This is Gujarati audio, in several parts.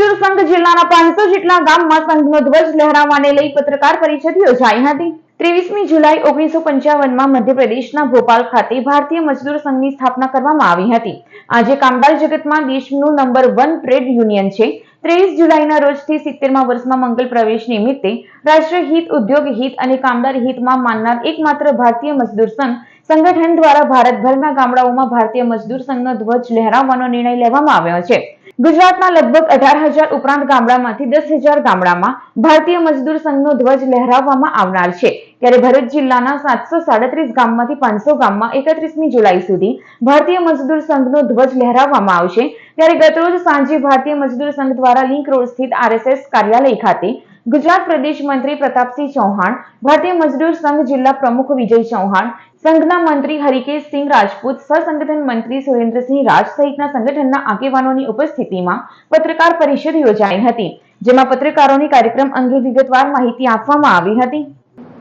મજદૂર સંઘ જિલ્લાના પાંચસો જેટલા ગામમાં સંઘનો ધ્વજ લહેરાવવાને લઈ પત્રકાર પરિષદ યોજાઈ હતી. ત્રેવીસમી જુલાઈ ઓગણીસો પંચાવનમાં મધ્યપ્રદેશના ભોપાલ ખાતે ભારતીય મજદૂર સંઘની સ્થાપના કરવામાં આવી હતી. આજે કામદાર જગતમાં દેશનું નંબર વન ટ્રેડ યુનિયન છે. ત્રેવીસ જુલાઈના રોજથી સિત્તેરમાં વર્ષમાં મંગલ પ્રવેશ નિમિત્તે રાષ્ટ્રીય હિત, ઉદ્યોગ હિત અને કામદાર હિતમાં માનનાર એકમાત્ર ભારતીય મજદૂર સંઘ સંગઠન દ્વારા ભારતભરના ગામડાઓમાં ભારતીય મજદૂર સંઘનો ધ્વજ લહેરાવવાનો નિર્ણય લેવામાં આવ્યો છે. ગુજરાતના લગભગ અઢાર હજાર ઉપરાંત ગામડામાંથી દસ હજાર ગામડામાં ભારતીય મજદૂર સંઘનો ધ્વજ લહેરાવવામાં આવનાર છે. ત્યારે ભરૂચ જિલ્લાના સાતસો સાડત્રીસ ગામમાંથી પાંચસો ગામમાં એકત્રીસમી જુલાઈ સુધી ભારતીય મજદૂર સંઘનો ધ્વજ લહેરાવવામાં આવશે. ત્યારે ગતરોજ સાંજે ભારતીય મજદૂર સંઘ દ્વારા લિંક રોડ સ્થિત આરએસએસ કાર્યાલય ખાતે ગુજરાત પ્રદેશ મંત્રી પ્રતાપસિંહ ચૌહાણ, ભારતીય મજદૂર સંઘ જિલ્લા પ્રમુખ વિજય ચૌહાણ સંઘના મંત્રી હરિકેશસિંહ રાજપૂત સહસંગઠન મંત્રી સુરેન્દ્રસિંહ રાજ સહિતના સંગઠનના આગેવાનોની ઉપસ્થિતિમાં પત્રકાર પરિષદ યોજાઈ હતી, જેમાં પત્રકારોની કાર્યક્રમ અંગે વિગતવાર માહિતી આપવામાં આવી હતી.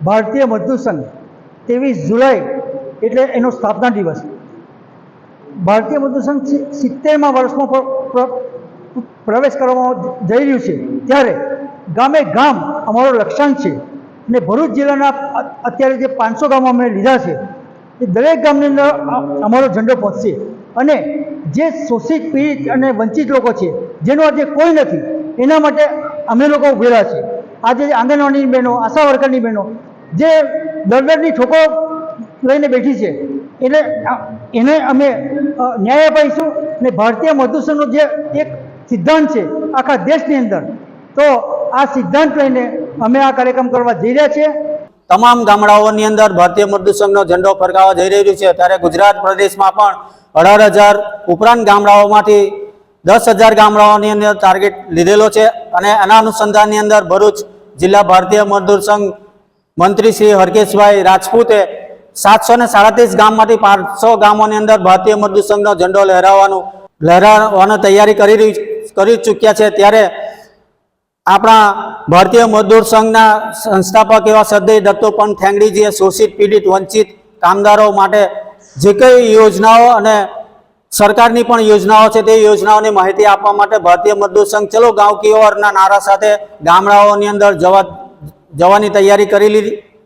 ભારતીય મજદૂર સંઘ ત્રેવીસ જુલાઈ એટલે એનો સ્થાપના દિવસ. ભારતીય મજદૂર સંઘ સિત્તેરમાં વર્ષમાં પ્ર- પ્ર- પ્રવેશ કરવામાં જઈ રહ્યું છે. ત્યારે ગામે ગામ અમારો લક્ષ્યાંક છે. અને ભરૂચ જિલ્લાના અત્યારે જે પાંચસો ગામો અમે લીધા છે, એ દરેક ગામની અંદર અમારો ઝંડો પહોંચશે. અને જે શોષિત પીડિત અને વંચિત લોકો છે, જેનો આજે કોઈ નથી, એના માટે અમે લોકો ઉભેલા છે. આજે આંગણવાડી બહેનો, આશા વર્કરની બહેનો, જે દરદરની ઠોકો લઈને બેઠી છે, એટલે એને અમે ન્યાય અપાઈશું અને ભારતીય મજદૂર જે એક સિદ્ધાંત છે, આખા દેશની અંદર, તો આ સિદ્ધાંત લઈને અમે આ કાર્યક્રમ કરવા જઈ રહ્યા છીએ. તમામ ગામડાઓની અંદર ભારતીય મજદૂર સંઘનો ઝંડો ફરકાવવા જઈ રહ્યું છે. ત્યારે ગુજરાત પ્રદેશમાં પણ અઢાર હજાર ઉપરાંત ગામડાઓમાંથી દસ હજાર ગામડાઓની અંદર ટાર્ગેટ લીધેલો છે અને એના અનુસંધાનની અંદર ભરૂચ જિલ્લા ભારતીય મજદૂર સંઘ મંત્રી શ્રી હરકેશભાઈ રાજપૂતે સાતસો ને સાડત્રીસ ગામમાંથી પાંચસો ગામોની અંદર ભારતીય મજદૂર સંઘનો ઝંડો લહેરાવવાનું લહેરાવવાની તૈયારી કરી રહી કરી ચૂક્યા છે. ત્યારે આપણા ભારતીય મજદૂર સંઘના સંસ્થાપક એવા સદય દત્તોપંત ઠેંગડીજીએ શોષિત, પીડિત, વંચિત કામદારો માટે જે કંઈ યોજનાઓ અને સરકારની પણ યોજનાઓ છે તે યોજનાઓની માહિતી આપવા માટે ભારતીય મજદૂર સંઘ ચલો ગાંવ નારા સાથે ગામડાઓની અંદર જવા જવાની તૈયારી કરી લીધી.